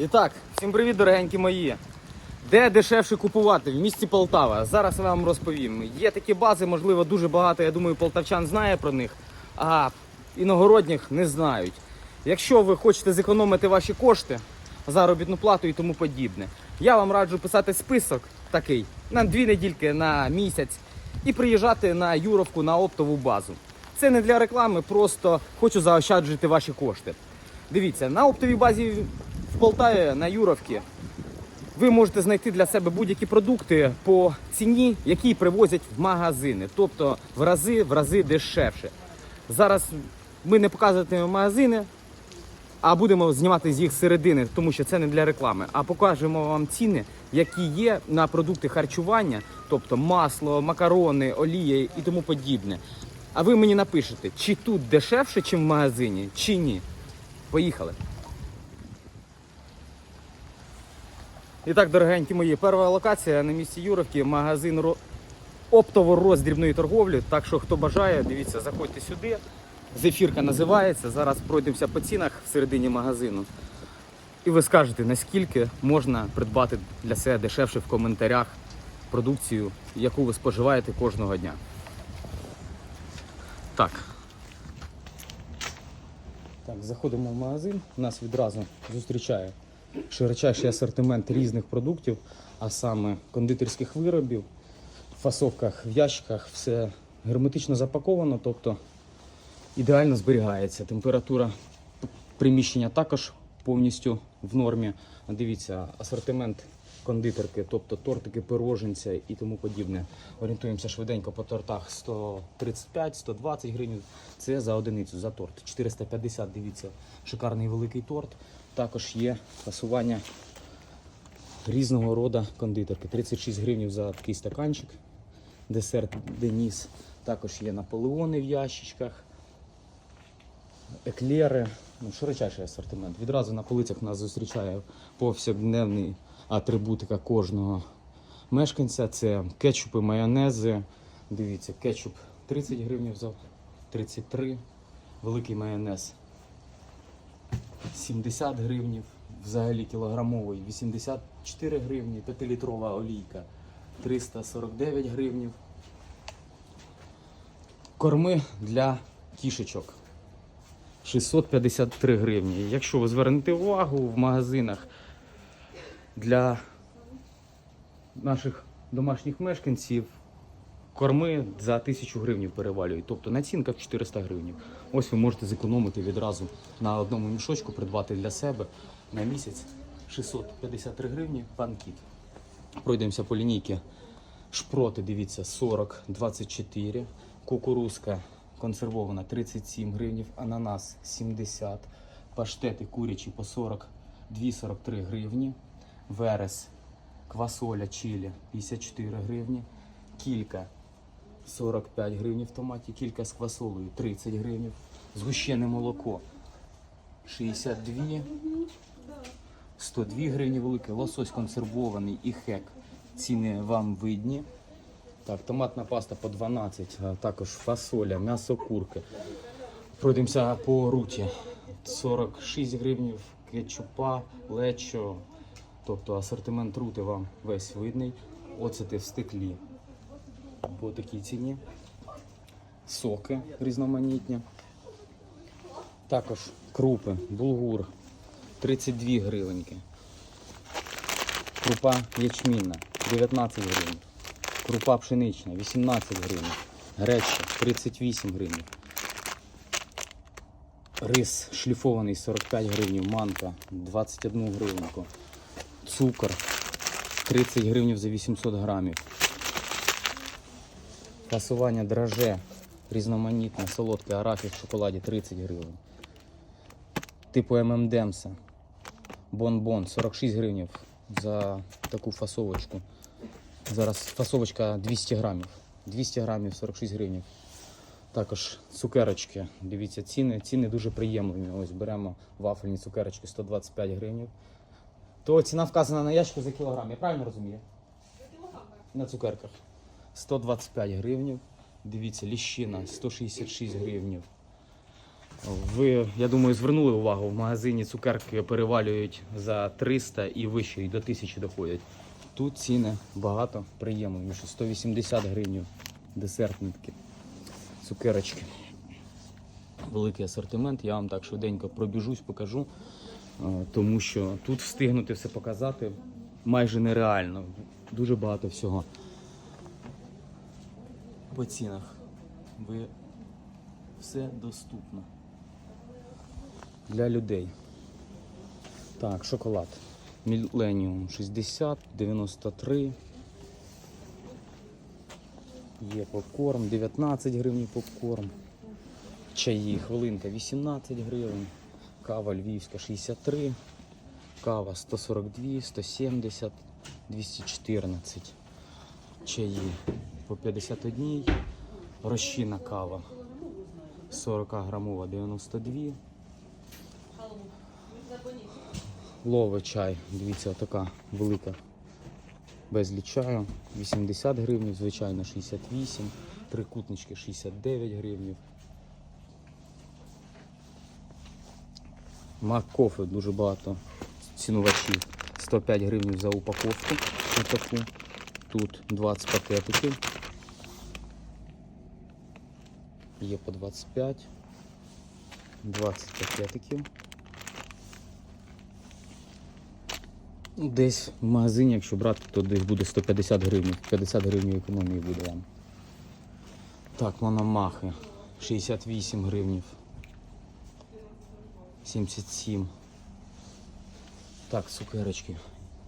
І так, всім привіт, дорогенькі мої. Де дешевше купувати? В місті Полтава. Зараз я вам розповім. Є такі бази, можливо, дуже багато, я думаю, полтавчан знає про них, а іногородніх не знають. Якщо ви хочете зекономити ваші кошти, заробітну плату і тому подібне, я вам раджу писати список такий на дві недільки, на місяць і приїжджати на Юровку на оптову базу. Це не для реклами, просто хочу заощаджити ваші кошти. Дивіться, на оптовій базі в Полтаві на Юровці ви можете знайти для себе будь-які продукти по ціні, які привозять в магазини, тобто в рази в рази дешевше. Зараз ми не показуватимемо магазини, а будемо знімати з їх середини, тому що це не для реклами. А покажемо вам ціни, які є на продукти харчування, тобто масло, макарони, олія і тому подібне. А ви мені напишете, чи тут дешевше, ніж в магазині, чи ні. Поїхали. І так, дорогенькі мої, перша локація на місці Юровки, магазин оптово-роздрібної торговлі. Так що, хто бажає, дивіться, заходьте сюди. Зефірка називається. Зараз пройдемося по цінах всередині магазину. І ви скажете, наскільки можна придбати для себе дешевше в коментарях продукцію, яку ви споживаєте кожного дня. Так. Так, заходимо в магазин. Нас відразу зустрічає широчайший асортимент різних продуктів, а саме кондитерських виробів, фасовках, в ящиках, все герметично запаковано, тобто ідеально зберігається. Температура приміщення також повністю в нормі. Дивіться, асортимент кондитерки, тобто тортики, пироженця і тому подібне. Орієнтуємося швиденько по тортах 135-120 гривень. Це за одиницю, за торт. 450, дивіться, шикарний великий торт. Також є фасування різного роду кондитерки. 36 гривень за такий стаканчик. Десерт Деніс. Також є наполеони в ящичках еклери, ну, широчайший асортимент. Відразу на полицях нас зустрічає повсякденний атрибутика кожного мешканця. Це кетчупи, майонези. Дивіться, кетчуп 30 гривень за 33, великий майонез 70 гривень, взагалі кілограмовий 84 гривні, 5-літрова олійка 349 гривень. Корми для кішечок 653 гривні. Якщо ви звернете увагу в магазинах для наших домашніх мешканців, корми за 1000 гривень перевалюють. Тобто націнка в 400 гривень. Ось ви можете зекономити відразу на одному мішочку, придбати для себе на місяць 653 гривні панкіт. Пройдемося по лінійці. Шпроти, дивіться, 40, 24. Кукурузка консервована 37 гривнів, ананас 70, паштети курячі по 42-43 гривні, верес, квасоля чилі 54 гривні, кілька 45 гривень в томаті, кілька з квасолею 30 гривень, згущене молоко 62, 102 гривні велике, лосось консервований і хек. Ціни вам видні. Так, томатна паста по 12, а також фасоля, м'ясо курки. Пройдемося по руті. 46 гривень, кетчупа, лечо. Тобто асортимент рути вам весь видний. Оцети в стеклі. По такій ціні. Соки різноманітні. Також крупи, булгур 32 гривеньки. Крупа ячмінна 19 гривень. Крупа пшенична 18 гривень. Гречка 38 гривень. Рис шліфований 45 гривень. Манка 21 гривеньку. Цукор 30 гривень за 800 грамів. Фасування драже різноманітне, солодке арахів в шоколаді 30 гривень. Типу ММДемса. Бон-бон 46 гривень за таку фасовочку. Зараз фасовочка 200 грамів. 200 грамів 46 гривень. Також цукерочки. Дивіться, ціни. Ціни дуже приємні. Ось беремо вафельні цукерочки 125 гривень. То ціна вказана на ящику за кілограм. Я правильно розумію? На цукерках. 125 гривень. Дивіться, ліщина 166 гривень. Ви, я думаю, звернули увагу, в магазині цукерки перевалюють за 300 і вище, і до 1000 доходять. Тут ціни багато приємніше. 180 гривень десертники, цукерочки. Великий асортимент. Я вам так швиденько пробіжусь, покажу, тому що тут встигнути все показати майже нереально. Дуже багато всього. По цінах. Ви все доступно для людей. Так, шоколад. Міленіум 60, 93. Є попкорн, 19 гривень попкорн. Чаї, хвилинка 18 гривень. Кава львівська 63. Кава 142, 170, 214. Чаї по 51. Розчинна кава 40 грамова 92. Лове чай, дивіться, така велика безліч чаю. 80 гривень, звичайно, 68, трикутнички 69 гривень. Мак дуже багато цінувачів. 105 гривень за упаковку. Отаку. Тут 20 пакетиків. Є по 25. 20 пакетиків. Ну, Десь в магазині, якщо брати, то десь буде 150 гривень. 50 гривень економії буде вам. Так, мономахи. 68 гривень. 77. Так, цукерочки.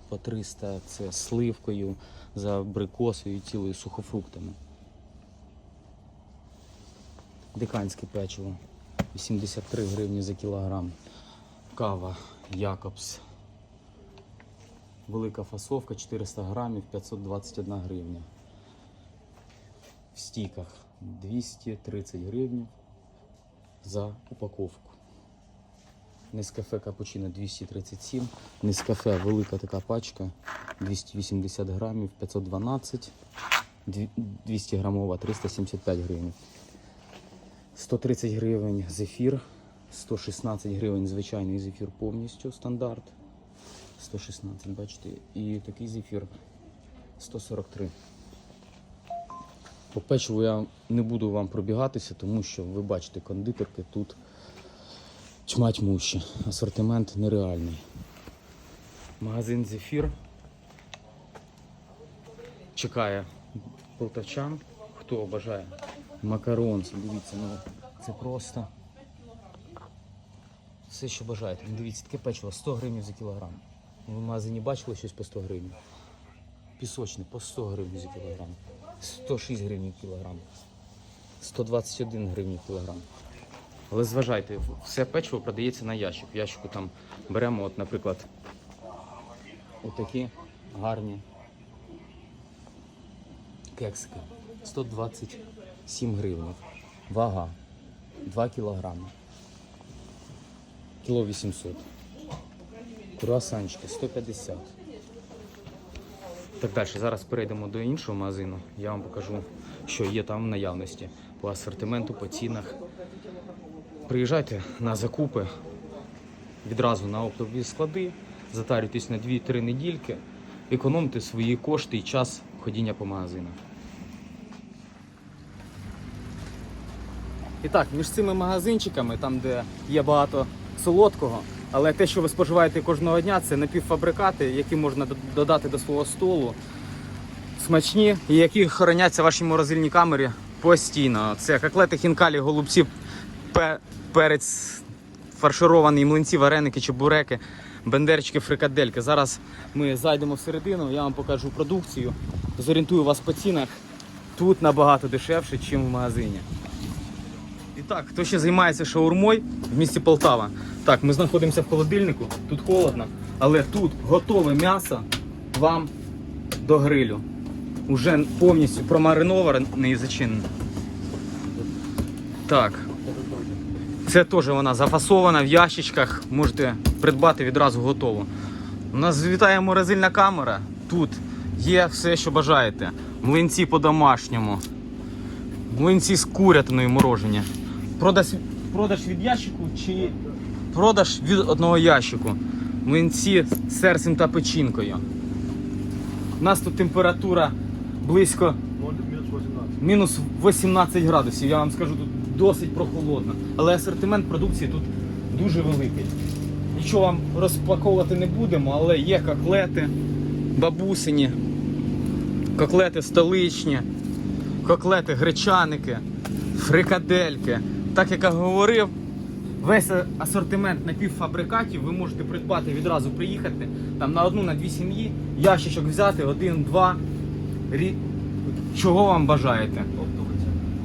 По 300 це сливкою, за абрикосою і цілою сухофруктами. Диканське печиво. 83 гривні за кілограм. Кава Якобс. Велика фасовка 400 грамів 521 гривня. В стіках 230 гривень за упаковку. Нескафе капучино 237. Нескафе велика така пачка 280 грамів 512. 200 грамова 375 гривень. 130 гривень зефір. 116 гривень звичайний зефір повністю стандарт. 116, бачите, і такий зефір 143. По печиву я не буду вам пробігатися, тому що ви бачите, кондитерки тут тьма тьмуща. Асортимент нереальний. Магазин Зефір чекає полтавчан. Хто бажає макаронці, дивіться, ну це просто все, що бажаєте. Ну, Дивіться, таке печиво 100 гривень за кілограм. Ви в магазині бачили щось по 100 гривень? Пісочне по 100 гривень за кілограм. 106 гривень кілограм. 121 гривень кілограм. Але зважайте, все печиво продається на ящик. В ящику там беремо, от, наприклад, отакі гарні кексики. 127 гривень. Вага 2 кілограми. Кіло 800. Круасанчики 150. Так далі. Зараз перейдемо до іншого магазину. Я вам покажу, що є там в наявності по асортименту, по цінах. Приїжджайте на закупи відразу на оптові склади, затарюйтесь на 2-3 недільки, економте свої кошти і час ходіння по магазинах. І так, між цими магазинчиками, там де є багато солодкого, але те, що ви споживаєте кожного дня, це напівфабрикати, які можна додати до свого столу. Смачні і які хороняться в вашій морозильній камері постійно. Це котлети хінкалі, голубці, пе- перець фарширований, млинці, вареники, чебуреки, бендерчики, фрикадельки. Зараз ми зайдемо всередину, я вам покажу продукцію, зорієнтую вас по цінах. Тут набагато дешевше, ніж в магазині. І так, хто ще займається шаурмою в місті Полтава? Так, ми знаходимося в холодильнику, тут холодно, але тут готове м'ясо вам до грилю. Уже повністю промариноване і зачинене. Так. Це теж вона зафасована в ящичках, можете придбати відразу готово. У нас вітає морозильна камера. Тут є все, що бажаєте. Млинці по-домашньому. Млинці з курятиною морожені. Продаж продаж від ящику чи продаж від одного ящику. Млинці з серцем та печінкою. У нас тут температура близько мінус 18 градусів. Я вам скажу, тут досить прохолодно. Але асортимент продукції тут дуже великий. Нічого вам розпаковувати не будемо, але є коклети, бабусині, коклети столичні, коклети гречаники, фрикадельки. Так як я говорив, весь асортимент напівфабрикатів ви можете придбати відразу приїхати там на одну, на дві сім'ї, ящичок взяти, один, два. Рі... Чого вам бажаєте?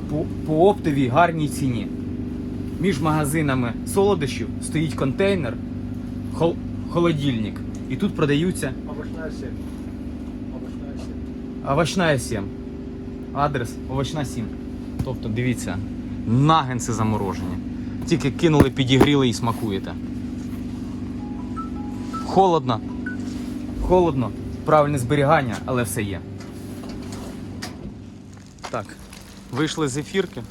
По, по оптовій гарній ціні. Між магазинами солодощів стоїть контейнер, хол- холодильник. І тут продаються. Овощная сеть. овочна 7. Адрес овочна 7. Тобто, дивіться, нагенси заморожені. Тільки кинули, підігріли і смакуєте. Холодно. Холодно. Правильне зберігання, але все є. Так, вийшли з ефірки.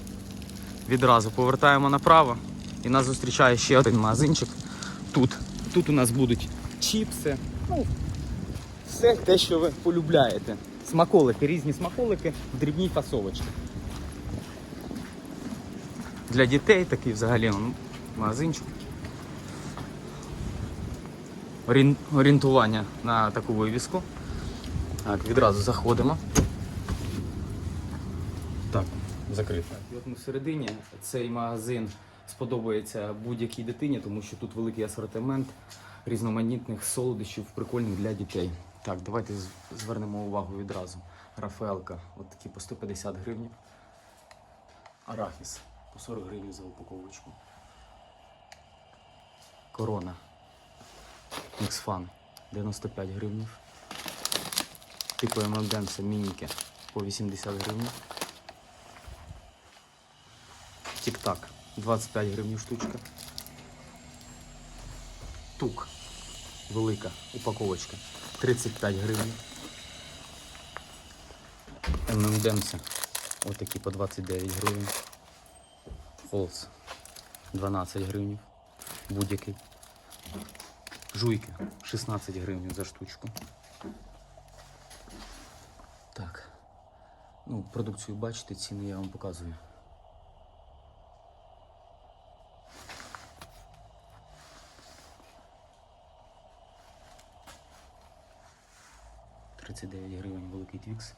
Відразу повертаємо направо. І нас зустрічає ще один магазинчик. Тут. Тут у нас будуть чіпси. Ну, все те, що ви полюбляєте. Смаколики, різні смаколики в дрібній фасовочці. Для дітей такий взагалі ну, магазинчик. Орієнтування на таку вивіску. Так, відразу заходимо. Так, закрито. І от ми всередині цей магазин сподобається будь-якій дитині, тому що тут великий асортимент різноманітних солодощів, прикольних для дітей. Так, давайте звернемо увагу відразу. Рафаелка, от такі по 150 гривень. Арахіс по 40 гривень за упаковочку. Корона. Міксфан 95 гривень. Типу ММДМС мініки по 80 гривень. Тік-так 25 гривень штучка. Тук. Велика упаковочка 35 гривень. ММДМС отакі по 29 гривень. Холц 12 гривень. Будь-який. Жуйки 16 гривень за штучку. Так. Ну, продукцію бачите, ціни я вам показую. Тридцять дев'ять гривень великий твікс.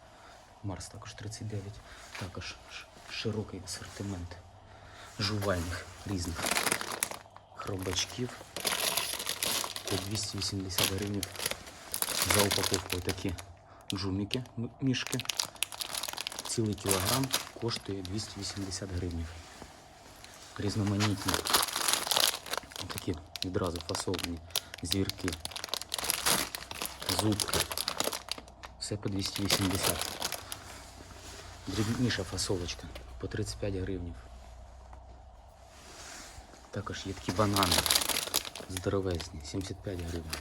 Марс також 39. Також широкий асортимент жувальних різних хробачків по 280 гривень за упаковку. Такі джуміки, мішки. Цілий кілограм коштує 280 гривень. Різноманітні. Такі відразу фасовані зірки, зубки. Все по 280. Дрібніша фасовочка по 35 гривень. Також є такі банани здоровезні, 75 гривень.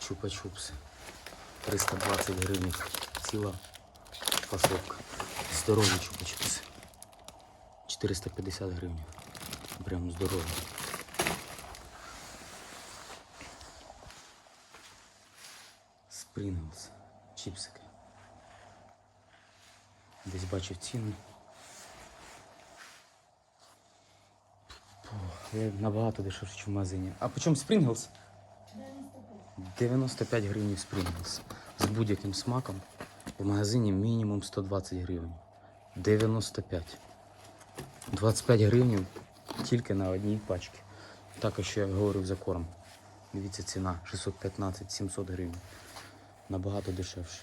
Чупа-чупси. 320 гривень. Ціла фасовка. Здорові чупа-чупси. 450 гривень. Прям здорові. Спрінглс. Чіпсики. Десь бачив я Набагато дешевше, ніж в магазині. А по чому Спрінглс? 95 гривень Спрінглс. З будь-яким смаком. В магазині мінімум 120 гривень. 95. 25 гривень тільки на одній пачці. Також що я говорив за корм. Дивіться, ціна 615-700 гривень. Набагато дешевше.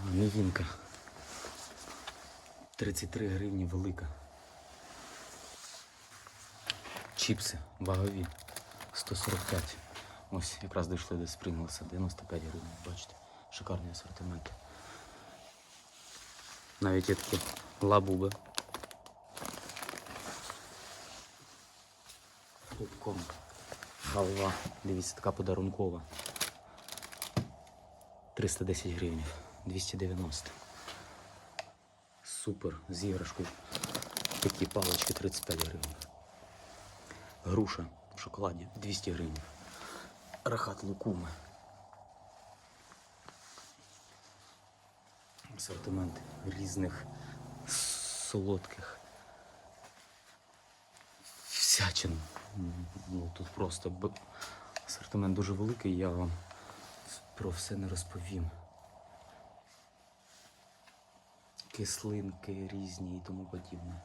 А, мівінка. 33 гривні велика. Чіпси вагові 145. Ось якраз дійшли до Спрінглса 95 гривень. Бачите, шикарний асортимент. Навіть є такі лабуби. Попкорн. Халва. Дивіться, така подарункова. 310 гривень. 290. Супер. З іграшкою. Такі палички 35 гривень. Груша в шоколаді 200 гривень. Рахат лукуми. Асортимент різних солодких всячин. Ну, тут просто асортимент дуже великий, я вам про все не розповім. Кислинки різні і тому подібне.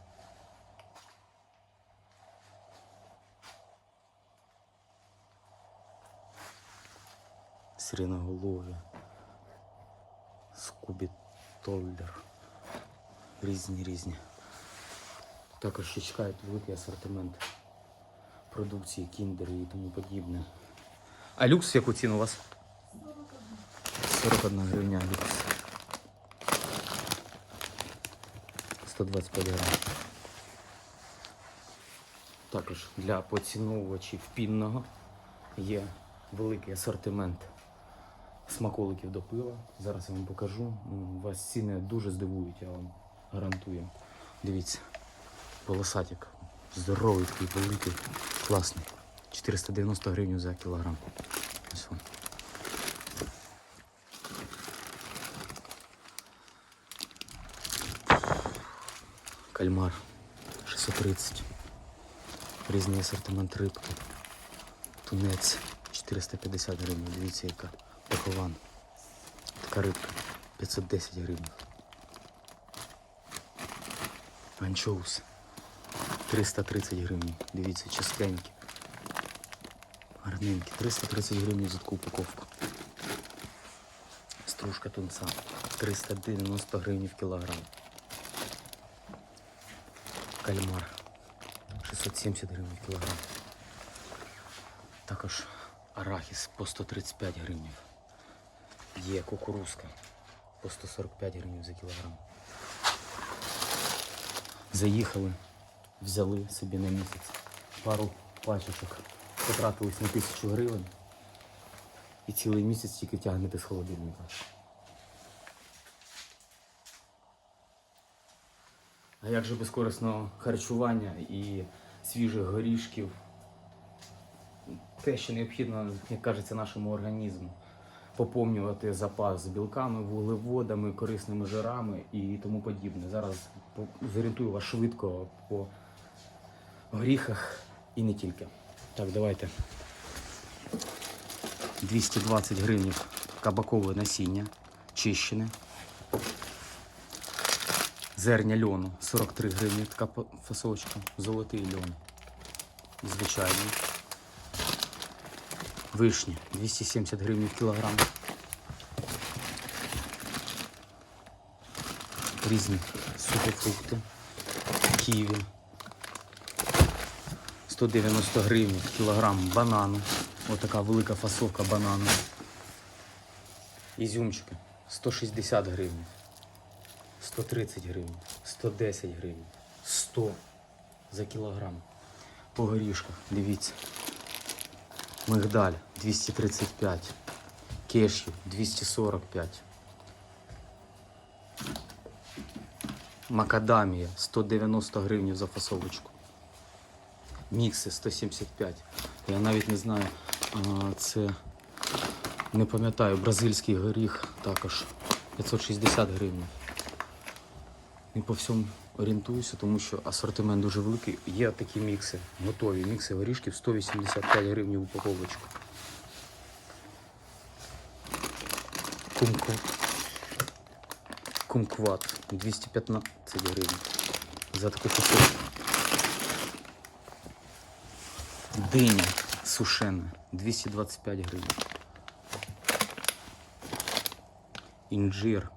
Сиреноголові, Скубі Толлер. Різні різні. Також ще чекають великий асортимент продукції, кіндери і тому подібне. А люкс яку ціну у вас? 41 гривня люкс. 125 гривень. Також для поціновувачів пінного є великий асортимент смаколиків до пива. Зараз я вам покажу. Вас ціни дуже здивують, я вам гарантую. Дивіться, полосатик. Здоровий такий, великий, класний. 490 гривень за кілограм. Ось вам. Кальмар 630. Різний асортимент рибки. Тунець 450 гривень. Дивіться, яка пахован. Така рибка 510 гривень. Анчоус 330 гривень. Дивіться, чистенькі. Гарненькі. 330 гривень за таку упаковку. Стружка тунца 390 гривень в кілограм. Кальмар 670 гривень кілограм. Також арахіс по 135 гривень. Є кукурузка по 145 гривень за кілограм. Заїхали, взяли собі на місяць пару пачечок, потратились на тисячу гривень і цілий місяць тільки тягнете з холодильника. А як же без корисного харчування і свіжих горішків? Те, що необхідно, як кажеться, нашому організму. Поповнювати запас білками, вуглеводами, корисними жирами і тому подібне. Зараз зорієнтую вас швидко по горіхах і не тільки. Так, давайте. 220 гривень кабакове насіння, чищене. Зерня льону 43 гривні, така фасовочка, золотий льон. Звичайний. Вишні 270 гривень в кілограм. Різні сухофрукти. Ківі. 190 гривень в кілограм банану. Отака велика фасовка банану. Ізюмчики 160 гривень. 130 гривень, 110 гривень, 100 за кілограм. По горішках, дивіться. Мигдаль 235, кешю 245. Макадамія 190 гривень за фасовочку. Мікси 175. Я навіть не знаю, це не пам'ятаю, бразильський горіх також 560 гривень. Не по всьому орієнтуюся, тому що асортимент дуже великий. Є такі мікси, готові мікси горішків 185 гривень упаковочку. Кумку. Кумкват 215 гривень за таку кусочку. Диня сушена 225 гривень. Інжир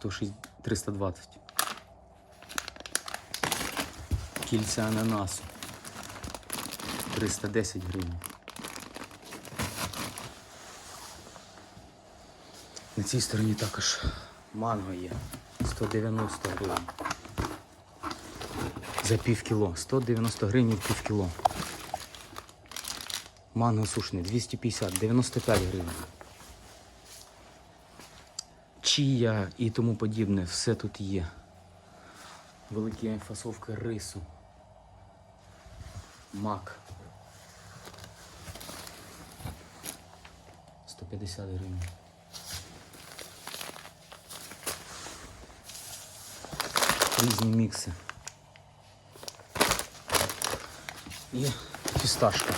106, 320. Кільця ананасу 310 гривень. На цій стороні також манго є 190 гривень. За пів кіло. 190 гривень пів кіло. Манго сушне 250, 95 гривень. Чія і тому подібне, все тут є. Великі фасовки рису. Мак. 150 гривень. Різні мікси. І фісташка.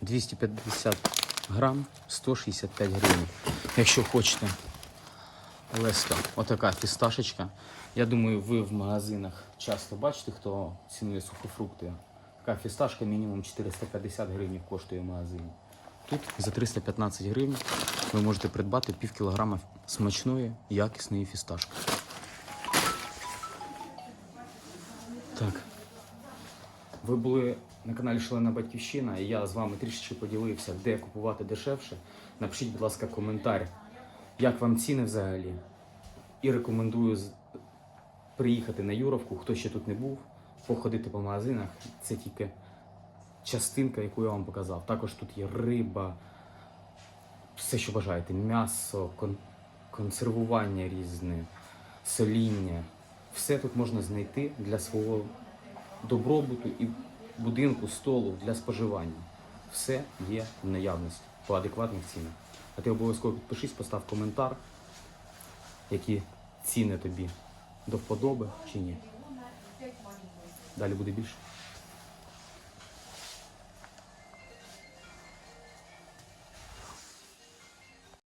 250 грам, 165 гривень. Якщо хочете. Леска, отака фісташечка. Я думаю, ви в магазинах часто бачите, хто цінує сухофрукти. Така фісташка мінімум 450 гривень коштує в магазині. Тут за 315 гривень ви можете придбати пів кілограма смачної, якісної фісташки. Так. Ви були на каналі Шалена Батьківщина, і я з вами трішечки поділився, де купувати дешевше. Напишіть, будь ласка, коментар, як вам ціни взагалі. І рекомендую приїхати на Юровку, хто ще тут не був, походити по магазинах. Це тільки частинка, яку я вам показав. Також тут є риба, все, що бажаєте: м'ясо, кон- консервування різне, соління. Все тут можна знайти для свого добробуту і будинку, столу для споживання. Все є в наявності по адекватних цінах. А ти обов'язково підпишись, постав коментар, які ціни тобі до вподоби чи ні. Далі буде більше.